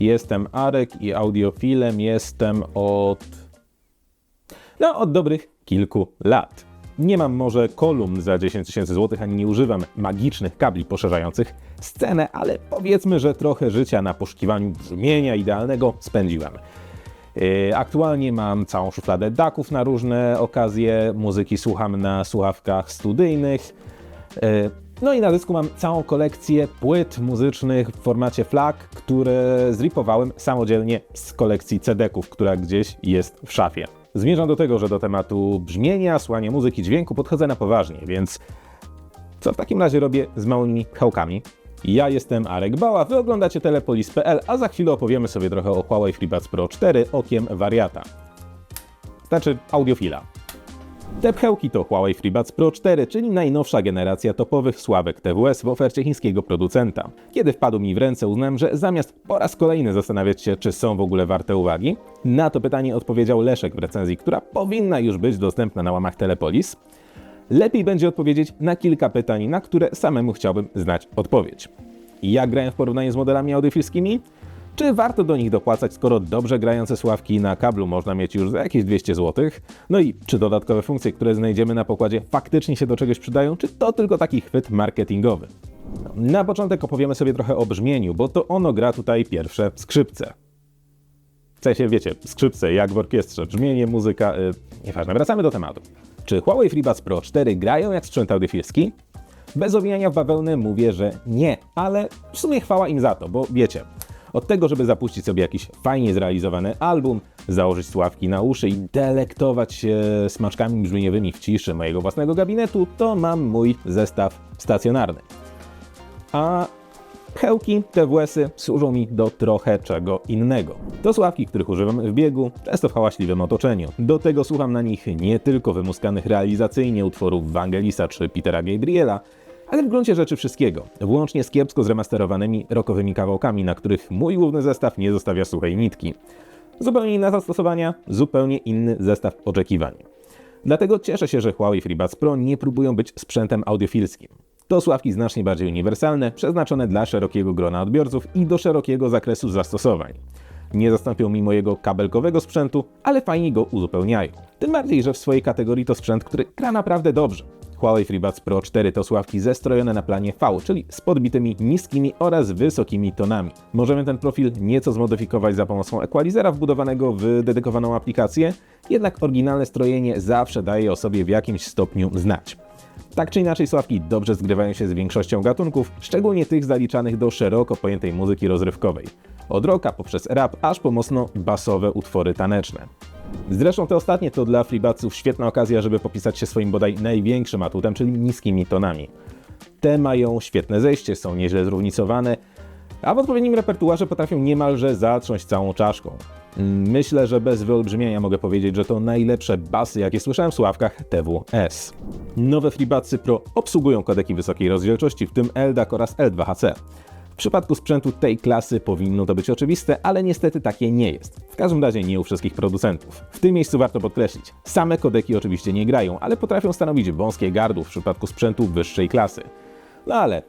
Jestem Arek i audiofilem jestem od. No, od dobrych kilku lat. Nie mam może kolumn za 10 tysięcy złotych, ani nie używam magicznych kabli poszerzających scenę, ale powiedzmy, że trochę życia na poszukiwaniu brzmienia idealnego spędziłem. Yy, Aktualnie mam całą szufladę daków na różne okazje, muzyki słucham na słuchawkach studyjnych. No i na dysku mam całą kolekcję płyt muzycznych w formacie FLAC, które zripowałem samodzielnie z kolekcji CD-ków, która gdzieś jest w szafie. Zmierzam do tego, że do tematu brzmienia, słuchania muzyki, dźwięku podchodzę na poważnie, więc co w takim razie robię z małymi pchełkami? Ja jestem Arek Bała, wy oglądacie telepolis.pl, a za chwilę opowiemy sobie trochę o Huawei FreeBuds Pro 4 okiem wariata. Znaczy audiofila. Te pchełki to Huawei FreeBuds Pro 4, czyli najnowsza generacja topowych sławek TWS w ofercie chińskiego producenta. Kiedy wpadł mi w ręce, uznałem, że zamiast po raz kolejny zastanawiać się, czy są w ogóle warte uwagi, na to pytanie odpowiedział Leszek w recenzji, która powinna już być dostępna na łamach Telepolis. Lepiej będzie odpowiedzieć na kilka pytań, na które samemu chciałbym znać odpowiedź. Jak grają w porównaniu z modelami audiofilskimi? Czy warto do nich dopłacać, skoro dobrze grające sławki na kablu można mieć już za jakieś 200 zł? No i czy dodatkowe funkcje, które znajdziemy na pokładzie, faktycznie się do czegoś przydają, czy to tylko taki chwyt marketingowy? Na początek opowiemy sobie trochę o brzmieniu, bo to ono gra tutaj pierwsze skrzypce. W sensie, wiecie, skrzypce, jak w orkiestrze, brzmienie, muzyka, yy, nieważne, wracamy do tematu. Czy Huawei FreeBuds Pro 4 grają jak sprzęt audiofilski? Bez owijania w bawełnę mówię, że nie, ale w sumie chwała im za to, bo wiecie, od tego, żeby zapuścić sobie jakiś fajnie zrealizowany album, założyć słuchawki na uszy i delektować się smaczkami brzmieniowymi w ciszy mojego własnego gabinetu, to mam mój zestaw stacjonarny. A Pchełki, TWS-y służą mi do trochę czego innego. To słuchawki, których używam w biegu, często w hałaśliwym otoczeniu. Do tego słucham na nich nie tylko wymuskanych realizacyjnie utworów Wangelisa czy Petera Gabriela, ale w gruncie rzeczy wszystkiego, włącznie z kiepsko zremasterowanymi rockowymi kawałkami, na których mój główny zestaw nie zostawia suchej nitki. Zupełnie inne zastosowania, zupełnie inny zestaw oczekiwań. Dlatego cieszę się, że Huawei FreeBuds Pro nie próbują być sprzętem audiofilskim. To słuchawki znacznie bardziej uniwersalne, przeznaczone dla szerokiego grona odbiorców i do szerokiego zakresu zastosowań. Nie zastąpią mi mojego kabelkowego sprzętu, ale fajnie go uzupełniają. Tym bardziej, że w swojej kategorii to sprzęt, który gra naprawdę dobrze. Huawei FreeBuds Pro 4 to słuchawki zestrojone na planie V, czyli z podbitymi niskimi oraz wysokimi tonami. Możemy ten profil nieco zmodyfikować za pomocą equalizera wbudowanego w dedykowaną aplikację, jednak oryginalne strojenie zawsze daje o sobie w jakimś stopniu znać. Tak czy inaczej, sławki dobrze zgrywają się z większością gatunków, szczególnie tych zaliczanych do szeroko pojętej muzyki rozrywkowej. Od rocka poprzez rap, aż po mocno basowe utwory taneczne. Zresztą te ostatnie to dla freebatsów świetna okazja, żeby popisać się swoim bodaj największym atutem, czyli niskimi tonami. Te mają świetne zejście, są nieźle zróżnicowane, a w odpowiednim repertuarze potrafią niemalże zatrząść całą czaszką. Myślę, że bez wyolbrzymienia mogę powiedzieć, że to najlepsze basy, jakie słyszałem w sławkach TWS. Nowe FreeBudsy Pro obsługują kodeki wysokiej rozdzielczości, w tym LDAC oraz L2HC. W przypadku sprzętu tej klasy powinno to być oczywiste, ale niestety takie nie jest. W każdym razie nie u wszystkich producentów. W tym miejscu warto podkreślić, same kodeki oczywiście nie grają, ale potrafią stanowić wąskie gardło w przypadku sprzętu wyższej klasy. No ale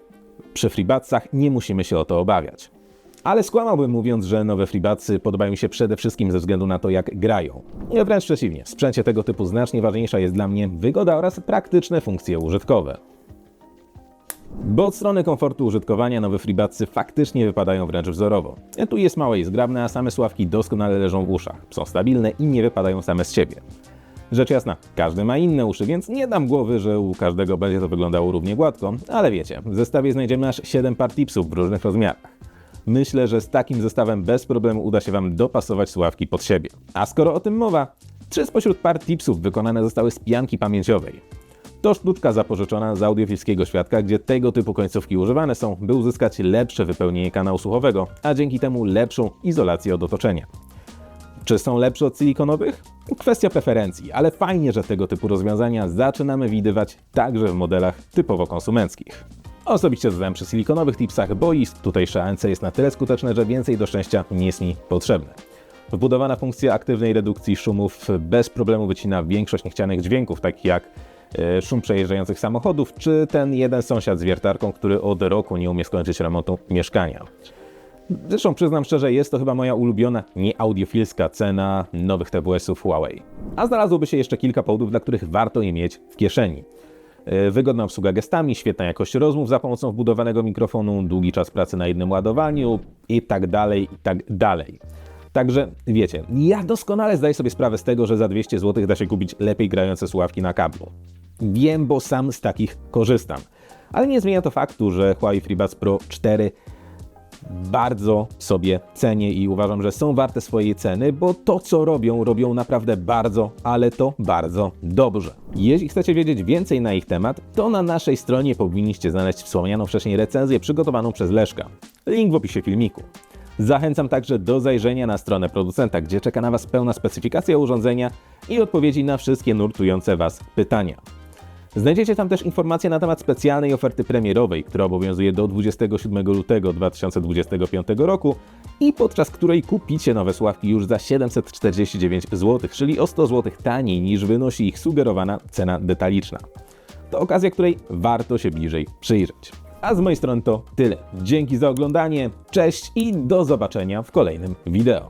przy FreeBudsach nie musimy się o to obawiać. Ale skłamałbym mówiąc, że nowe FreeBudsy podobają się przede wszystkim ze względu na to, jak grają. Nie, wręcz przeciwnie. W sprzęcie tego typu znacznie ważniejsza jest dla mnie wygoda oraz praktyczne funkcje użytkowe. Bo od strony komfortu użytkowania nowe FreeBudsy faktycznie wypadają wręcz wzorowo. Tu jest małe i zgrabne, a same sławki doskonale leżą w uszach. Są stabilne i nie wypadają same z siebie. Rzecz jasna, każdy ma inne uszy, więc nie dam głowy, że u każdego będzie to wyglądało równie gładko, ale wiecie, w zestawie znajdziemy aż 7 par tipsów w różnych rozmiarach. Myślę, że z takim zestawem bez problemu uda się Wam dopasować słuchawki pod siebie. A skoro o tym mowa, trzy spośród par tipsów wykonane zostały z pianki pamięciowej. To sztuczka zapożyczona z audiofilskiego świadka, gdzie tego typu końcówki używane są, by uzyskać lepsze wypełnienie kanału słuchowego, a dzięki temu lepszą izolację od otoczenia. Czy są lepsze od silikonowych? Kwestia preferencji, ale fajnie, że tego typu rozwiązania zaczynamy widywać także w modelach typowo konsumenckich. Osobiście zadałem przy silikonowych tipsach, bo i tutejsze ANC jest na tyle skuteczne, że więcej do szczęścia nie jest mi potrzebne. Wbudowana funkcja aktywnej redukcji szumów bez problemu wycina większość niechcianych dźwięków, takich jak szum przejeżdżających samochodów, czy ten jeden sąsiad z wiertarką, który od roku nie umie skończyć remontu mieszkania. Zresztą przyznam szczerze, jest to chyba moja ulubiona nieaudiofilska cena nowych TWS-ów Huawei. A znalazłoby się jeszcze kilka powodów, dla których warto je mieć w kieszeni. Yy, Wygodna obsługa gestami, świetna jakość rozmów za pomocą wbudowanego mikrofonu, długi czas pracy na jednym ładowaniu i tak dalej, i tak dalej. Także wiecie, ja doskonale zdaję sobie sprawę z tego, że za 200 zł da się kupić lepiej grające słuchawki na kablu. Wiem, bo sam z takich korzystam. Ale nie zmienia to faktu, że Huawei FreeBuds Pro 4 bardzo sobie cenię i uważam, że są warte swojej ceny, bo to co robią, robią naprawdę bardzo, ale to bardzo dobrze. Jeśli chcecie wiedzieć więcej na ich temat, to na naszej stronie powinniście znaleźć wspomnianą wcześniej recenzję przygotowaną przez Leszka. Link w opisie filmiku. Zachęcam także do zajrzenia na stronę producenta, gdzie czeka na Was pełna specyfikacja urządzenia i odpowiedzi na wszystkie nurtujące Was pytania. Znajdziecie tam też informacje na temat specjalnej oferty premierowej, która obowiązuje do 27 lutego 2025 roku i podczas której kupicie nowe sławki już za 749 zł, czyli o 100 zł taniej niż wynosi ich sugerowana cena detaliczna. To okazja, której warto się bliżej przyjrzeć. A z mojej strony to tyle. Dzięki za oglądanie, cześć i do zobaczenia w kolejnym wideo.